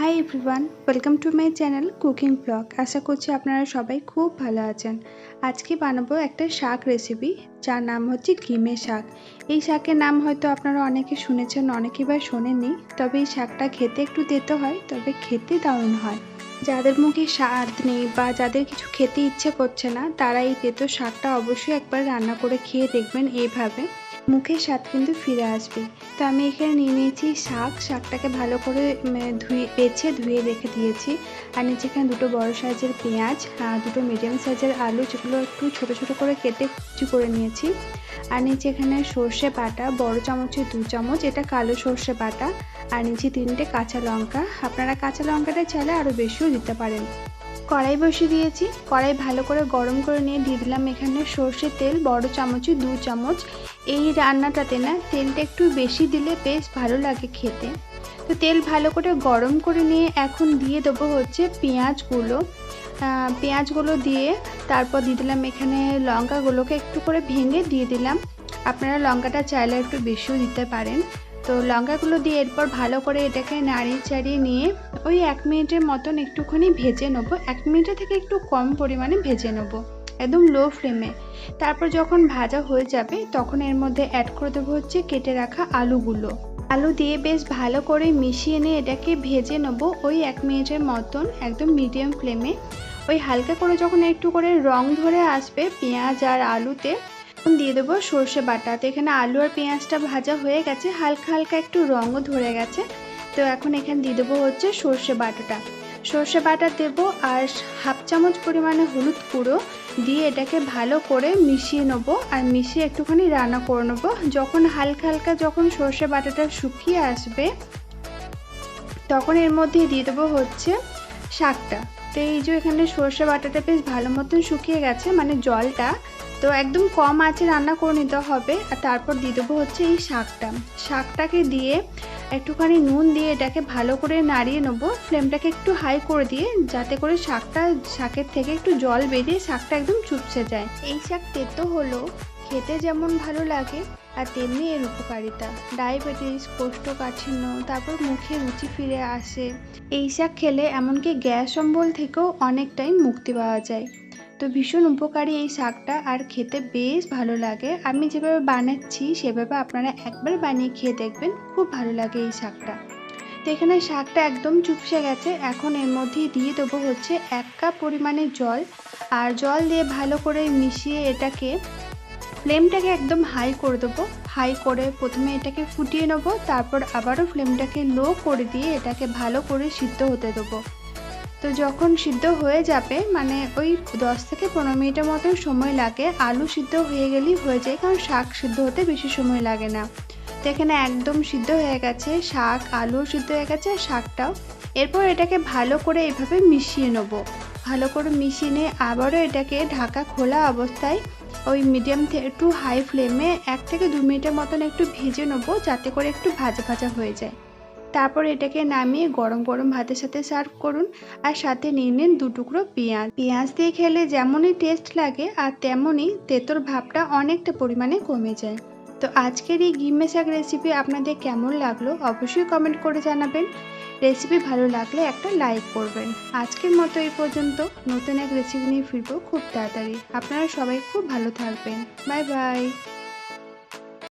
Hi everyone welcome to my channel cooking blog আশা করছি আপনারা সবাই খুব ভালো আছেন। আজকে বানাবো একটা শাক রেসিপি যার নাম হচ্ছে ঘিমে শাক। এই শাকের নাম হয়তো আপনারা অনেকে শুনেছেন, অনেকে বা শোনেননি। তবে এই শাকটা খেতে একটু তেতো হয়, তবে খেতে দারুণ হয়। যাদের মুখে স্বাদ নেই বা যাদের কিছু খেতে ইচ্ছে করছে না, তারা এই তেতো শাকটা অবশ্যই একবার রান্না করে খেয়ে দেখবেন এইভাবে। মুখের স্বাদ কিন্তু ফিরে আসবে। তো আমি এখানে নিয়ে নিয়েছি শাক। শাকটাকে ভালো করে ধুয়ে, বেছে ধুয়ে রেখে দিয়েছি। আর নিচে এখানে দুটো বড় সাইজের পেঁয়াজ দুটো মিডিয়াম সাইজের আলু, যেগুলো একটু ছোট ছোট করে কেটে কুচি করে নিয়েছি। আর নিচে এখানে সর্ষে বাটা, বড় চামচে দু চামচ, এটা কালো সর্ষে বাটা। আর নিচে তিনটে কাঁচা লঙ্কা। আপনারা কাঁচা লঙ্কাটা চাইলে আরও বেশিও দিতে পারেন। কড়াই বসিয়ে দিয়েছি। কড়াই ভালো করে গরম করে নিয়ে দিয়ে দিলাম এখানে সর্ষের তেল, বড় চামচে, দু চামচ। এই রান্নাটাতে না তেলটা একটু বেশি দিলে বেশ ভালো লাগে খেতে। তো তেল ভালো করে গরম করে নিয়ে এখন দিয়ে দেবো হচ্ছে পেঁয়াজগুলো। পেঁয়াজগুলো দিয়ে তারপর দিয়ে দিলাম এখানে লঙ্কাগুলোকে একটু করে ভেঙে দিয়ে দিলাম। আপনারা লঙ্কাটা চাইলে একটু বেশিও দিতে পারেন। তো লঙ্কাগুলো দিয়ে এরপর ভালো করে এটাকে নাড়িয়ে চাড়িয়ে নিয়ে ওই এক মিনিটের মতন একটুখানি ভেজে নেব। এক মিনিটের থেকে একটু কম পরিমাণে ভেজে নেব। একদম লো ফ্লেমে তারপর যখন ভাজা হয়ে যাবে, তখন এর মধ্যে অ্যাড করে দেবো হচ্ছে কেটে রাখা আলুগুলো। আলু দিয়ে বেশ ভালো করে মিশিয়ে নিয়ে এটাকে ভেজে নেব ওই এক মিনিটের মতন একদম মিডিয়াম ফ্লেমে ওই হালকা করে যখন একটু করে রং ধরে আসবে, পেঁয়াজ আর আলুতে, তখন দিয়ে দেবো সর্ষে বাটা। তো এখানে আলু আর পেঁয়াজটা ভাজা হয়ে গেছে, হালকা হালকা একটু রঙও ধরে গেছে। তো এখন এখানে দিয়ে দেবো হচ্ছে সর্ষে বাটাটা। সর্ষে বাটা দেবো আর হাফ চামচ পরিমাণে হলুদ গুঁড়ো দিয়ে এটাকে ভালো করে মিশিয়ে নেব আর মিশিয়ে একটুখানি রান্না করে নেব। যখন হালকা হালকা যখন সর্ষে বাটাটা শুকিয়ে আসবে, তখন এর মধ্যে দিয়ে দেবো হচ্ছে শাকটা। তো এই যে এখানে সর্ষে বাটাটা বেশ ভালো মতন শুকিয়ে গেছে মানে জলটা, তো একদম কম আঁচে রান্না করে নিতে হবে। আর তারপর দিয়ে দেবো হচ্ছে এই শাকটা। শাকটাকে দিয়ে একটুখানি নুন দিয়ে এটাকে ভালো করে নাড়িয়ে নেব। ফ্লেমটাকে একটু হাই করে দিয়ে যাতে করে শাকটা, শাকের থেকে একটু জল বেরিয়ে শাকটা একদম চুপসে যায়। এই শাক তেতো হলো খেতে যেমন ভালো লাগে, আর তেমনি এর উপকারিতা। ডায়াবেটিস, কোষ্ঠকাঠিন্য, তারপর মুখে রুচি ফিরে আসে। এই শাক খেলে এমনকি গ্যাস অম্বল থেকেও অনেকটাই মুক্তি পাওয়া যায়। তো ভীষণ উপকারী এই শাকটা আর খেতে বেশ ভালো লাগে। আমি যেভাবে বানাচ্ছি, সেভাবে আপনারা একবার বানিয়ে খেয়ে দেখবেন, খুব ভালো লাগে এই শাকটা। তো এখানে শাকটা একদম চুপসে গেছে। এখন এর মধ্যে দিয়ে দেবো হচ্ছে এক কাপ পরিমাণে জল। আর জল দিয়ে ভালো করে মিশিয়ে এটাকে ফ্লেমটাকে একদম হাই করে দেবো। হাই করে প্রথমে এটাকে ফুটিয়ে নেব, তারপর আবারও ফ্লেমটাকে লো করে দিয়ে এটাকে ভালো করে সিদ্ধ হতে দেবো। তো যখন সিদ্ধ হয়ে যাবে মানে ওই দশ থেকে পনেরো মিনিটের মতন সময় লাগে, আলু সিদ্ধ হয়ে গেলেই হয়ে যায়, কারণ শাক সিদ্ধ হতে বেশি সময় লাগে না। তো এখানে একদম সিদ্ধ হয়ে গেছে, শাক, আলু সিদ্ধ হয়ে গেছে, শাকটাও। এরপর এটাকে ভালো করে এভাবে মিশিয়ে নেব। ভালো করে মিশিয়ে নিয়ে আবারও এটাকে ঢাকা খোলা অবস্থায় ওই মিডিয়াম টু হাই ফ্লেমে এক থেকে দু মিনিটের মতন একটু ভেজে নেব, যাতে করে একটু ভাজা ভাজা হয়ে যায়। তারপর এটাকে নামিয়ে গরম গরম ভাতের সাথে সার্ভ করুন আর সাথে নিয়ে নিন দু টুকরো পেঁয়াজ। পেঁয়াজ দিয়ে খেলে যেমনই টেস্ট লাগে আর তেমনই তেতোর ভাবটা অনেকটা পরিমাণে কমে যায়। তো আজকের এই গিম্মে শাক রেসিপি আপনাদের কেমন লাগল অবশ্যই কমেন্ট করে জানাবেন। রেসিপি ভালো লাগলে একটা লাইক করবেন। আজকের মতো এই পর্যন্ত। নতুন এক রেসিপি নিয়ে ফিরবো খুব তাড়াতাড়ি। আপনারা সবাই খুব ভালো থাকবেন। Bye bye